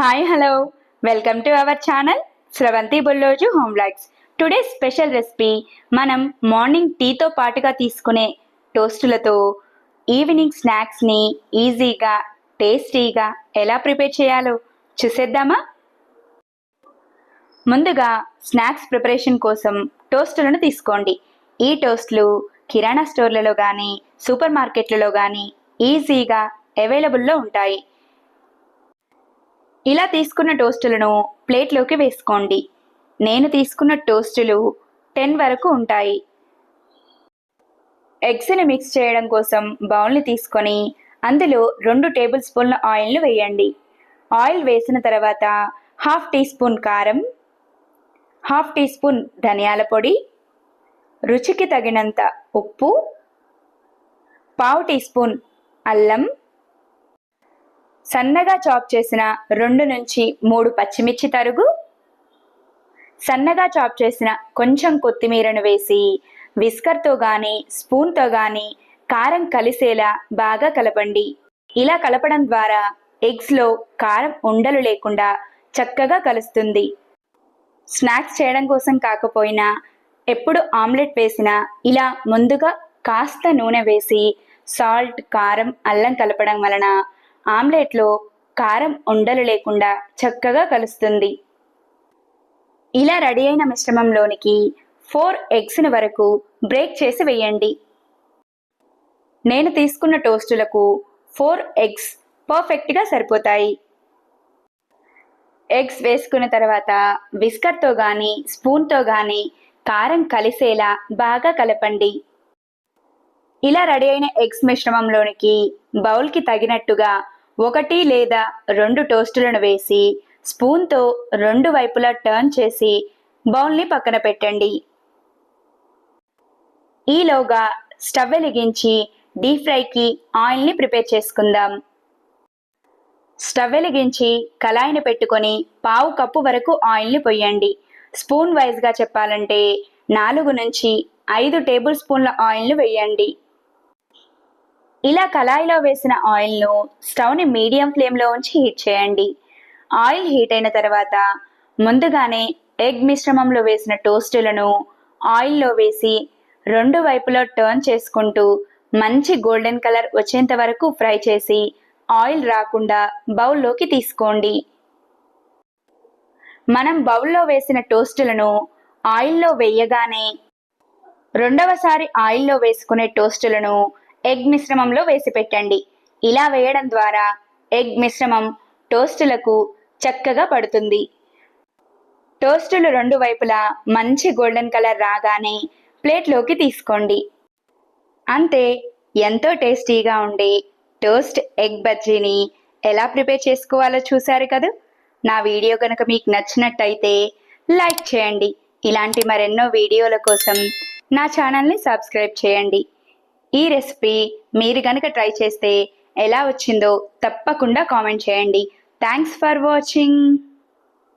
Hi hello welcome to our channel Sravanthi Bulloju home blogs today special recipe మనం morning టీతో పాటుగా తీసుకునే టోస్టులతో evening స్నాక్స్ని ఈజీగా టేస్టీగా ఎలా ప్రిపేర్ చేయాలో చూసేద్దామా? ముందుగా స్నాక్స్ ప్రిపరేషన్ కోసం టోస్టులను తీసుకోండి. ఈ టోస్ట్లు కిరాణా స్టోర్లలో కానీ సూపర్ మార్కెట్లలో కానీ ఈజీగా అవైలబుల్లో ఉంటాయి. ఇలా తీసుకున్న టోస్టులను ప్లేట్లోకి వేసుకోండి. నేను తీసుకున్న టోస్టులు టెన్ వరకు ఉంటాయి. ఎగ్స్ని మిక్స్ చేయడం కోసం బౌల్ని తీసుకొని అందులో రెండు టేబుల్ స్పూన్ల ఆయిల్ను వేయండి. ఆయిల్ వేసిన తర్వాత హాఫ్ టీ స్పూన్ కారం హాఫ్ టీ స్పూన్ ధనియాల పొడి రుచికి తగినంత ఉప్పు పావు టీ స్పూన్ అల్లం సన్నగా చాప్ చేసిన రెండు నుంచి మూడు పచ్చిమిర్చి తరుగు. సన్నగా చాప్ చేసిన కొంచెం కొత్తిమీరను వేసి విస్కర్తో కానీ స్పూన్తో కానీ కారం కలిసేలా బాగా కలపండి. ఇలా కలపడం ద్వారా ఎగ్స్లో కారం ఉండలు లేకుండా చక్కగా కలుస్తుంది. స్నాక్స్ చేయడం కోసం కాకపోయినా ఎప్పుడు ఆమ్లెట్ వేసినా ఇలా ముందుగా కాస్త నూనె వేసి సాల్ట్ కారం అల్లం కలపడం వలన ఆమ్లెట్లో కారం ఉండలు లేకుండా చక్కగా కలుస్తుంది. ఇలా రెడీ అయిన మిశ్రమంలోనికి ఫోర్ ఎగ్స్ని వరకు బ్రేక్ చేసి వేయండి. నేను తీసుకున్న టోస్టులకు ఫోర్ ఎగ్స్ పర్ఫెక్ట్గా సరిపోతాయి. ఎగ్స్ వేసుకున్న తర్వాత విస్కర్తో కానీ స్పూన్తో కానీ కారం కలిసేలా బాగా కలపండి. ఇలా రెడీ అయిన ఎగ్స్ మిశ్రమంలోనికి బౌల్కి తగినట్టుగా ఒకటి లేదా రెండు టోస్టులను వేసి స్పూన్తో రెండు వైపులా టర్న్ చేసి బౌల్ని పక్కన పెట్టండి. ఈలోగా స్టవ్ వెలిగించి డీప్ ఫ్రైకి ఆయిల్ని ప్రిపేర్ చేసుకుందాం. స్టవ్ వెలిగించి కళాయిని పెట్టుకొని పావు కప్పు వరకు ఆయిల్ని పొయ్యండి. స్పూన్ వైజ్గా చెప్పాలంటే నాలుగు నుంచి ఐదు టేబుల్ స్పూన్ల ఆయిల్ను వేయండి. ఇలా కళాయిలో వేసిన ఆయిల్ను స్టవ్ని మీడియం ఫ్లేమ్లో ఉంచి హీట్ చేయండి. ఆయిల్ హీట్ అయిన తర్వాత ముందుగానే ఎగ్ మిశ్రమంలో వేసిన టోస్టులను ఆయిల్లో వేసి రెండు వైపులో టర్న్ చేసుకుంటూ మంచి గోల్డెన్ కలర్ వచ్చేంత వరకు ఫ్రై చేసి ఆయిల్ రాకుండా బౌల్లోకి తీసుకోండి. మనం బౌల్లో వేసిన టోస్టులను ఆయిల్లో వేయగానే రెండవసారి ఆయిల్లో వేసుకునే టోస్టులను ఎగ్ మిశ్రమంలో వేసి పెట్టండి. ఇలా వేయడం ద్వారా ఎగ్ మిశ్రమం టోస్టులకు చక్కగా పడుతుంది. టోస్టులు రెండు వైపులా మంచి గోల్డెన్ కలర్ రాగానే ప్లేట్లోకి తీసుకోండి. అంతే ఎంతో టేస్టీగా ఉండే టోస్ట్ ఎగ్ బజ్జీని ఎలా ప్రిపేర్ చేసుకోవాలో చూశారు కదా? నా వీడియో కనుక మీకు నచ్చినట్టయితే లైక్ చేయండి. ఇలాంటి మరెన్నో వీడియోల కోసం నా ఛానల్ని సబ్స్క్రైబ్ చేయండి. ఈ రెసిపీ మీరు కనుక ట్రై చేస్తే ఎలా వచ్చిందో తప్పకుండా కామెంట్ చేయండి. Thanks for watching